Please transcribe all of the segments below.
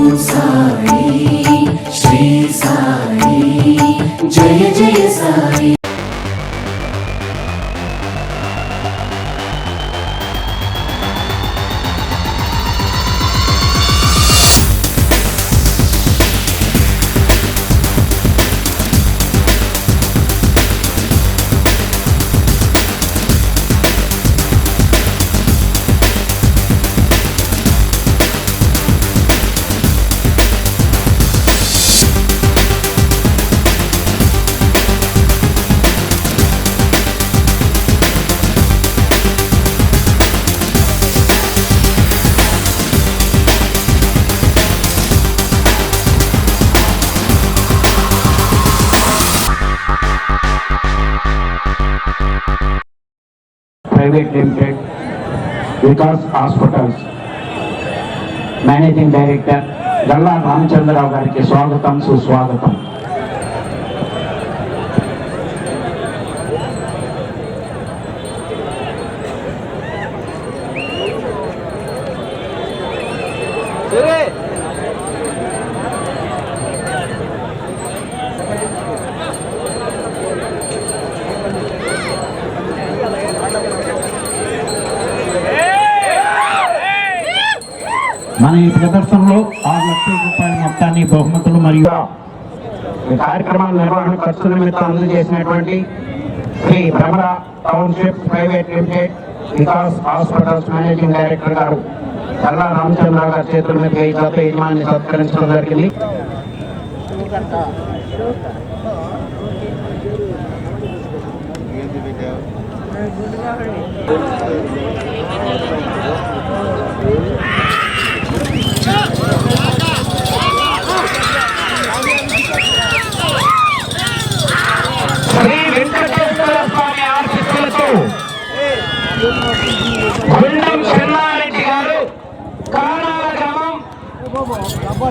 Musa private limited Vikas hospitals managing director Galla Ramachandra Rao గారికి స్వాగతం సుస్వాగతం. మన ఈ ప్రదర్శనలో ఆరు లక్షల రూపాయల మొత్తాన్ని బహుమతులు మరియు కార్యక్రమాల నిర్వహణ ఖర్చుల నిమిత్తం అందజేసినటువంటి Shri Bhramara township private limited Vikas hospitals managing director గారు కల్లా రామచంద్ర గారి చేతుల మీద ఈ గత యజమాని సత్కరించడం జరిగింది Thank you.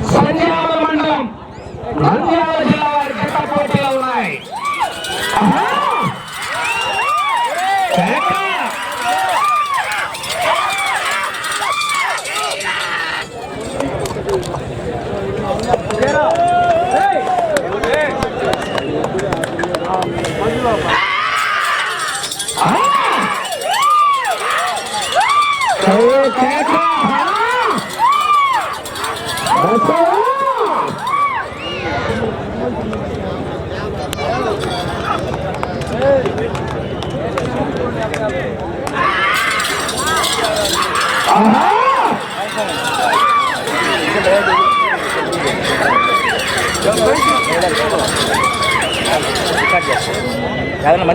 సంజాల మండలం నంద్యాల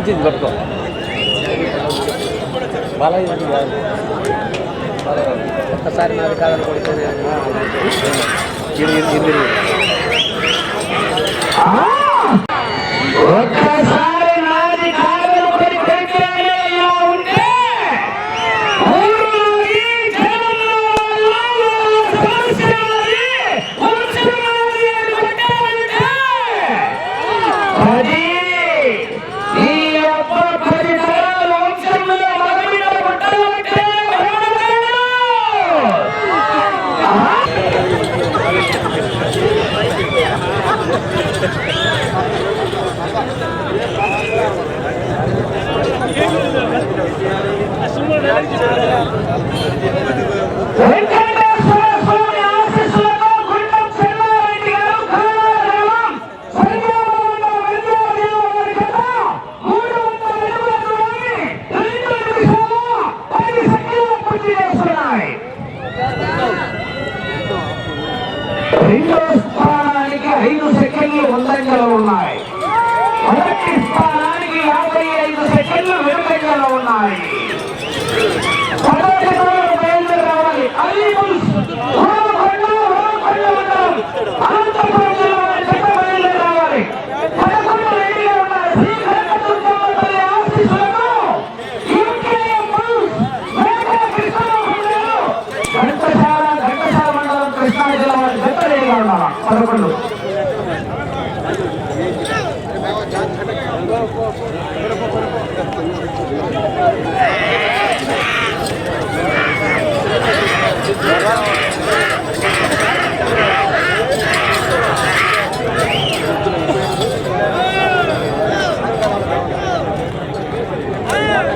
మంచిది పట్టుకో. బాలయ్య ఇది కాదు. ఒక్కసారి నాది కాదని కొడితే ఇది ఇది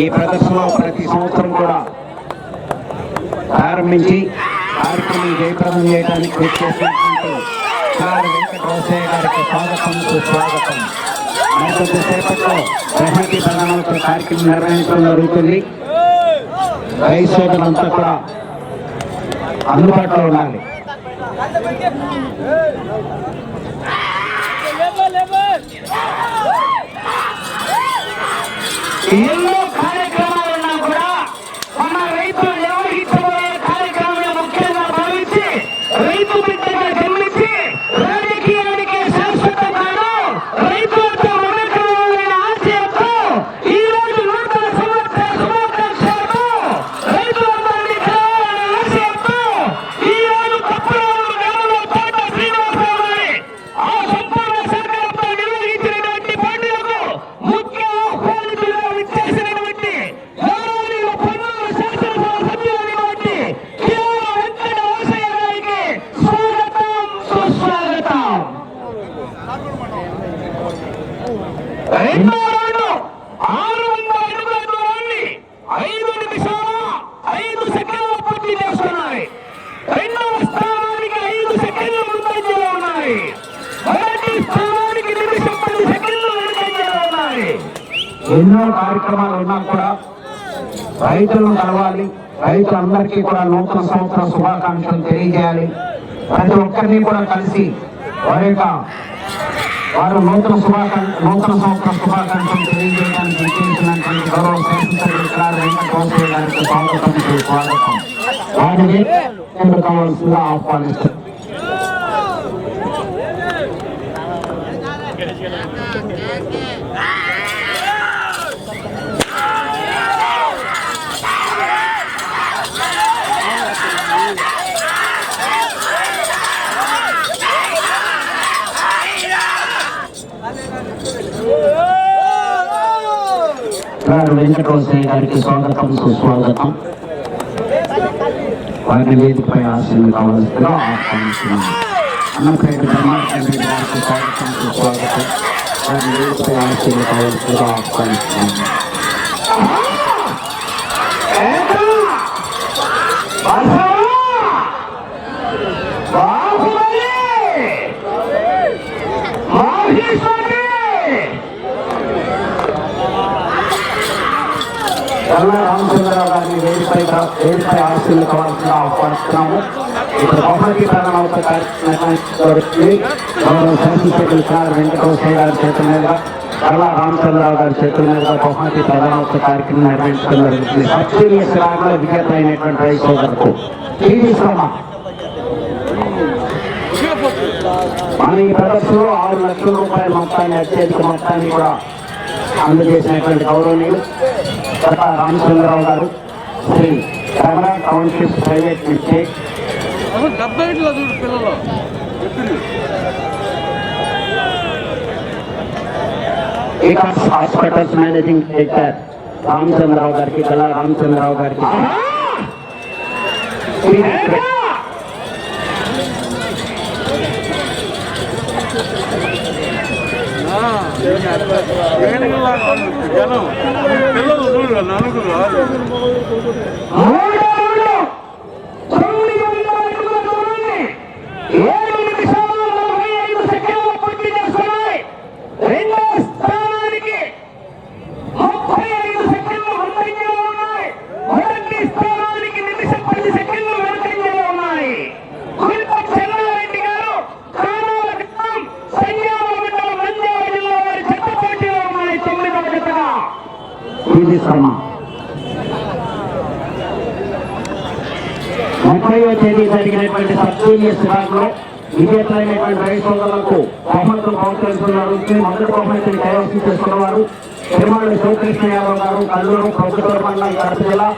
ఈ ప్రదర్శన ప్రతి సంవత్సరం కూడా ప్రారంభించి కార్యక్రమం జయప్రదం చేయడానికి కృషి చేసినటువంటి సార్ వెంకట రోసయ్య గారికి స్వాగతం సుస్వాగతం. మరికొద్ది సేపట్లో ప్రహ్లాది ప్రధానోత్సవ కార్యక్రమం నిర్వహించడం జరుగుతుంది. రైతు కూడా అందుబాటులో ఉండాలి. ఎన్నో కార్యక్రమాలు ఉన్నా కూడా మన రైతులు నిర్వహించబోయే కార్యక్రమాన్ని ముఖ్యంగా భావించి రైతు బిడ్డగా జన్మించి రాజకీయానికి శాశ్వతగాను రైతులతో మమేకమైన ఆశయంతో ఈ రోజు నూతన సంవత్సర శుభాకాంక్షలతో రైతులందరినీ కలవాలనే ఆశయంతో ఈ రోజు తప్పులూరు గ్రామంలో తోట శ్రీనివాసరావు గారి ఆ సంపూర్ణ సహకారంతో నిర్వహించినటువంటి పండుగకు ముఖ్య ఆహ్వానితులుగా విచ్చేసినటువంటి గౌరవనీయులు పొన్నూరు శాసనసభ సభ్యులైనటువంటి కేవలం వెంకట వాసయ్య గారికి స్వాగతం సుస్వాగతం రెండో రౌండ్ ఆరు వందల అడుగుల దూరాన్ని ఐదు నిమిషాల ఐదు సెకండ్ల పూర్తి చేస్తున్నాయి రెండవ స్థానానికి ఐదు సెకండ్ల ముందంజలో ఉన్నాయి మొదటి స్థానానికి నిమిషం పది సెకండ్లు వెనుకంజలో ఉన్నాయి ఎన్నో కార్యక్రమాలు ఉన్నా కూడా రైతులను కలవాలి. రైతులందరికీ కూడా నూతన సంవత్సర శుభాకాంక్షలు తెలియజేయాలి. ప్రతి ఒక్కరిని కూడా కలిసి వారి యొక్క వారు నూతన శుభాకాంక్ష నూతన సంవత్సర శుభాకాంక్షలు తెలియజేయడానికి విచ్చేసినటువంటి గౌరవ శాసనసభ్యులు కళార గారికి స్వాగతం స్వాగతం వారిని కావాల్సిందిగా ఆహ్వానిస్తారు? వెంకట కౌశల్ గారికి స్వాగతం సుస్వాగతం. వారిని వేదికపై ఆశలు కావాల్సిందిగా ఆహ్వానిస్తున్నాను. అన్నపేట ధర్మారెడ్డి గారికి స్వాగతం సుస్వాగతం. వారిని వేదికపై ఆశలు కావాల్సిందిగా ఆహ్వానిస్తున్నాను. Bye మహేశ్వరి కల్లా రామచంద్రరావు గారిని వేదికపై వేదికపై కావాల్సిన ఆహ్వానిస్తున్నాము ఇప్పుడు బహుమతి కార్యక్రమం గౌరవ శాసనసభ్యులు సార్ వెంకటేశ్వర గారి చేతుల మీదుగా కల్లా రామచంద్రరావు గారి చేతుల మీదుగా బహుమతి ప్రధానోత్సవ కార్యక్రమం నిర్వహించడం జరుగుతుంది సబ్సిడీ శ్రాగలో విజేత అయినటువంటి రైతు సోదరుకు టీవీ శ్రమ మన ఈ ప్రదర్శనలో ఆరు లక్షల రూపాయల మొత్తాన్ని అత్యధిక మొత్తాన్ని కూడా అందజేసినటువంటి గౌరవనీయులు రామచంద్రరావు గారు Shri Ramana township private mistake అసలు డెబ్బై ఐదులో చూడు పిల్లలు Vikas hospitals managing director Ramachandra Rao గారికి గల రామచంద్రరావు గారికి జనం పిల్లలు చూడు నలుగురు సబ్సిడీ శ్రాగలో విజేతలైనటువంటి రైతులకు బహుమతులు బహుకరించడం మొదటి బహుమతిని కైవసం చేసుకున్నవారు తిరుమల శివకృష్ణ యాదవ్ గారు కల్లూరు ప్రభుత్వ మండలం కడప జిల్లా.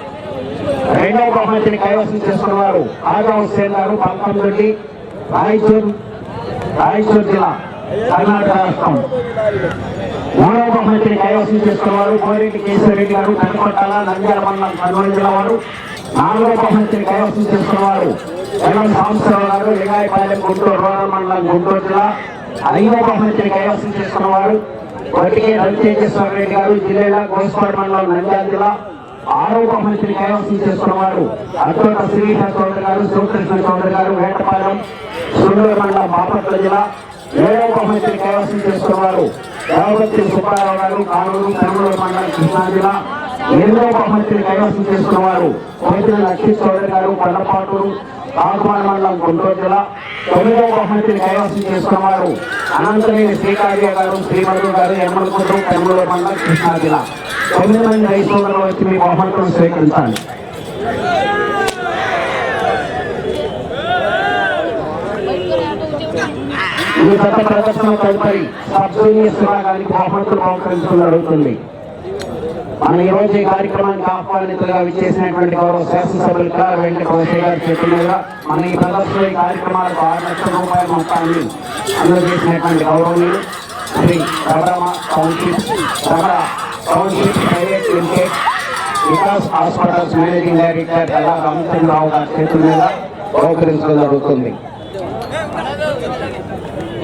రెండవ బహుమతిని కైవసం చేసుకున్నవారు ఆగా హుస్సేన్ గారు పంతొమ్మిది రాయచూర్ రాయచూర్ జిల్లా కర్ణాటక రాష్ట్రం. మూడవ బహుమతిని కైవసం చేసుకున్నవారు కోరెడ్డి కేశవరెడ్డి గారు పెద్దపట్టాల నంద్యాల మండలం కర్నూలు జిల్లా వారు. నాలుగవ బహుమతిని కైవసం చేసుకున్నవారు ఎల్లం సాంబశివరావు గారు లింగాయపాలెం గుంటూరు రూరల్ మండలం గుంటూరు జిల్లా ఐదవ బహుమతిని కైవసం చేసుకున్నవారు వటికే రవిచేశ్వర రెడ్డి గారు జిల్లా గోస్పాడు మండలం నంద్యాల జిల్లా ఆరో బహుమతిని కైవసం చేసుకున్నవారు అచ్చోట శ్రీధర్ చౌదరి గారు శివకృష్ణ చౌదరి గారు వేటపాలెం సుందూరు మండలం బాపట్ల జిల్లా ఏడవ బహుమతిని కైవసం చేసుకున్నవారు దేవపతి సుబ్బారావు గారు కానూరు పెరుమూరు మండలం కృష్ణా జిల్లా ఎనిమిదవ బహుమతిని కైవసం చేసుకున్నవారు కోతిన లక్ష్మీ చౌదరి గారు కొండపాటూరు ఆహ్వాన మండలం గుంటూరు జిల్లా తొమ్మిదవ బహుమతిని కైవసం చేసుకున్నవారు అనంతనేని శ్రీకార్య గారు శ్రీమధు గారు ఎమ్మలకుంటూ పెరుమూరు మండలం కృష్ణా జిల్లా. తొమ్మిది మంది రైతులు వచ్చి మీ బహుమతులను స్వీకరించాలి. ఈ గత ప్రదర్శన తదుపరి సబ్ జూనియర్ విభాగానికి బహుమతులు బహుకరించడం జరుగుతుంది. మన ఈ రోజు ఈ కార్యక్రమానికి ఆహ్వానితులుగా విచ్చేసినటువంటి గౌరవ శాసనసభ్యులు కారు వెంకట కోసే గారి చేతుల మన ఈ ప్రదర్శన ఈ కార్యక్రమాలకు ఆరు లక్షల రూపాయల మొత్తాన్ని అందజేసినటువంటి గౌరవనీయులు శ్రీ రబరమ township రబర township private limited Vikas hospitals managing director ఎలా రామచంద్రరావు గారి చేతుల మీద బహుకరించడం జరుగుతుంది.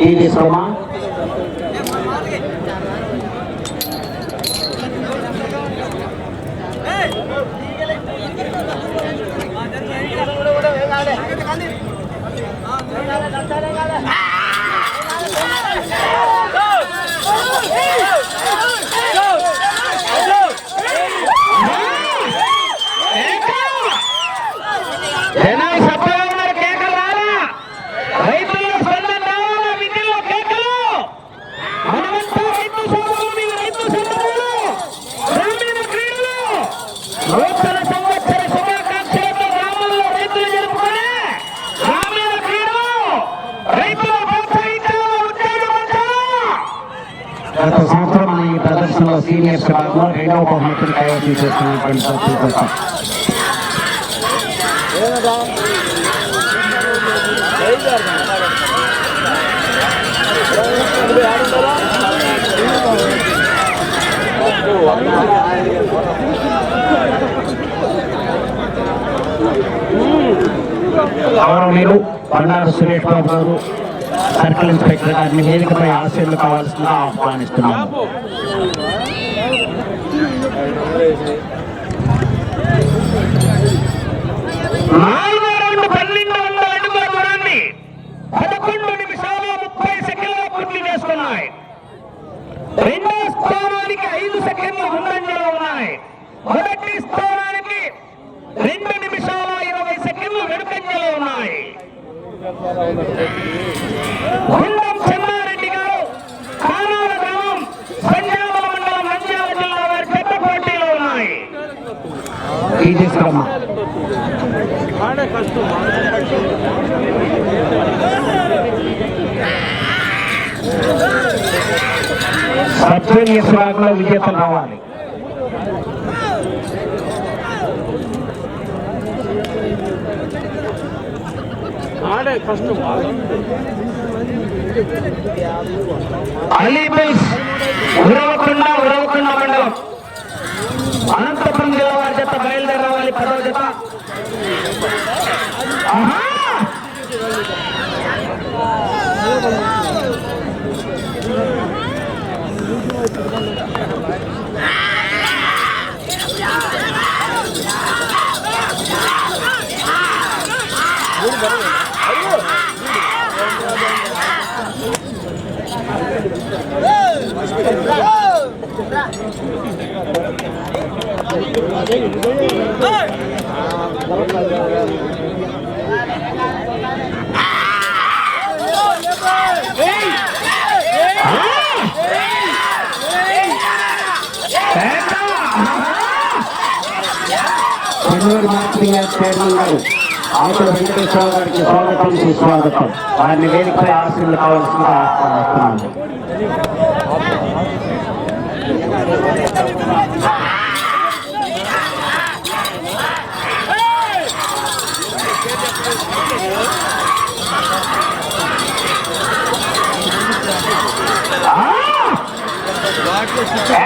ఈ తీసుకోమా జనాలు సభలో ఉన్నారు కేకలు రాలా రైతుల స్పందన రావాలా విధుల్లో కేకలు మనమంతా రైతు సోదరులు మీ రైతు సోదరులు గ్రామీణ క్రీడలు నూతన సంవత్సర శుభాకాంక్షలతో గ్రామంలో రైతులు జరుపుకునే గ్రామీణ క్రీడలు రైతులు ప్రోత్సహించాలా ఉత్తేజపరచాలా గత సంవత్సరం మన ఈ ప్రదర్శనలో సీనియర్స్ విభాగంలో రెండవ బహుమతిని కైవసం చేసుకున్నటువంటి పరిస్థితి గౌరవనీయులు బండారు సురేష్ బాబు గారు సర్కిల్ ఇన్స్పెక్టర్ గారిని వేదికపై ఆశీర్లు కావాల్సిందిగా ఆహ్వానిస్తున్నాము. నాలుగో రెండు పన్నెండు వందల అడుగుల దూరాన్ని పదకొండు నిమిషాలు ముప్పై సెకండ్ల పూర్తి చేసుకున్నాయి. రెండో స్థానానికి ఐదు సెకండ్లు ముందంజలో ఉన్నాయి. మొదటి స్థానానికి రెండు నిమిషాల ఇరవై సెకండ్లు వెనుకంజలో ఉన్నాయి గుండం చెన్నారెడ్డి గారు కానాల గ్రామం సంజామల మండలం నంద్యాల జిల్లా వారి పెద్ద పోటీలో ఉన్నాయి ఈ తీసుకురమ్మా సబ్సీనియస్ జూనియర్స్ విభాగంలో విజేతలు రావాలి. అలీబైస్ ఉరవకుండా ఉరవకుండా మండలం. అనంతపురం జిల్లా వారి జత బయలుదేరి రావాలి పదవ జత ఆహా! Chennur marketing yard chairman గారు ఆకుల వెంకటేశ్వర గారికి స్వాగతం సుస్వాగతం వారిని వేదికపై ఆశీర్లు కావాల్సిందిగా ఆహ్వానిస్తున్నాను Let's go.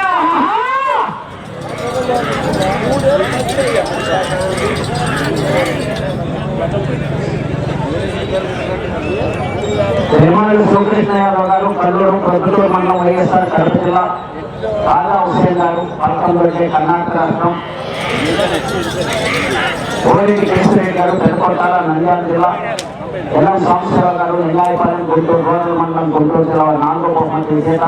తిరుమల శ్రీకృష్ణ యాదవ్ గారు కల్లూరు ప్రొద్దుటూరు మండలం వైఎస్ఆర్ కడప జిల్లా రాజా హుసేన్ గారు పంతొమ్మిది కర్ణాటక రాష్ట్రం. ఓరెడ్డి కేశవరెడ్డి గారు పెద్దకొట్టాల నంద్యాల జిల్లా. ఎల్లం సాంబశివరావు గారు లింగాయపాలెం గుంటూరు రూరల్ మండలం గుంటూరు జిల్లా నాలుగో బహుమతి విజేత.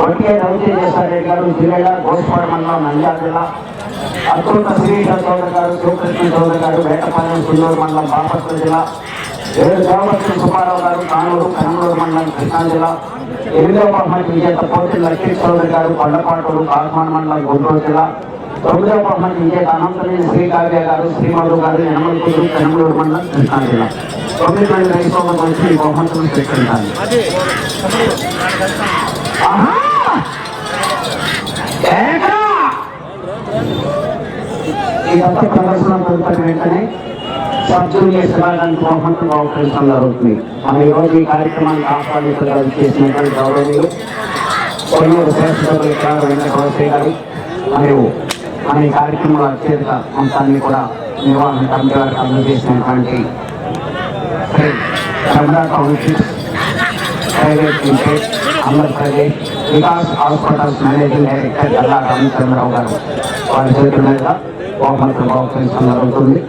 ఒకే రవితేజేశ్వరరెడ్డి గారు. జిల్లా గోస్పాడు మండలం నంద్యాల జిల్లా. అద్భుత శ్రీకృష్ణ చౌదరి గారు శివకృష్ణ చౌదరి గారు వేటపాలెం సుల్లూరు మండలం బాపట్ల జిల్లా. ఏడు దేవవర్తి సుబ్బారావు గారు కానూరు కన్నూరు మండలం కృష్ణా జిల్లా. ఎనిమిదవ బహుమతి విజేత పోతి లక్ష్మీ చౌదరి గారు కొండపాటూరు కాల్మాన్ మండలం గుంటూరు జిల్లా. తొమ్మిదవ బహుమతి విజేత అనంతనేని శ్రీకావ్య గారు శ్రీమధు గారు యనమలకూరు కన్నూరు మండలం కృష్ణా జిల్లా. తొమ్మిది మంది రైతుల గురించి బహుమతులు స్వీకరించాలి. ఈ భక్తి ప్రదర్శన పూర్తయిన వెంటనే సబ్ జూనియర్ శివాగానికి బహుమతులు అవకాశం జరుగుతుంది మన ఈరోజు ఈ కార్యక్రమానికి ఆహ్వానితులుగా చేసినటువంటి గౌరవనీయులు కొల్లూరు శాసనసభ్యులు వెంకటరావు గారు మరియు మన ఈ కార్యక్రమంలో అత్యధిక అంశాన్ని కూడా నిర్వహణ కమిటీ వారికి అందజేసినటువంటి Shri Chandra private limited Andhra Pradesh Vikas hospitals managing director Galla Ramachandra Rao గారు వారి చేతుల మీద బహుమతి బహుకరించడం జరుగుతుంది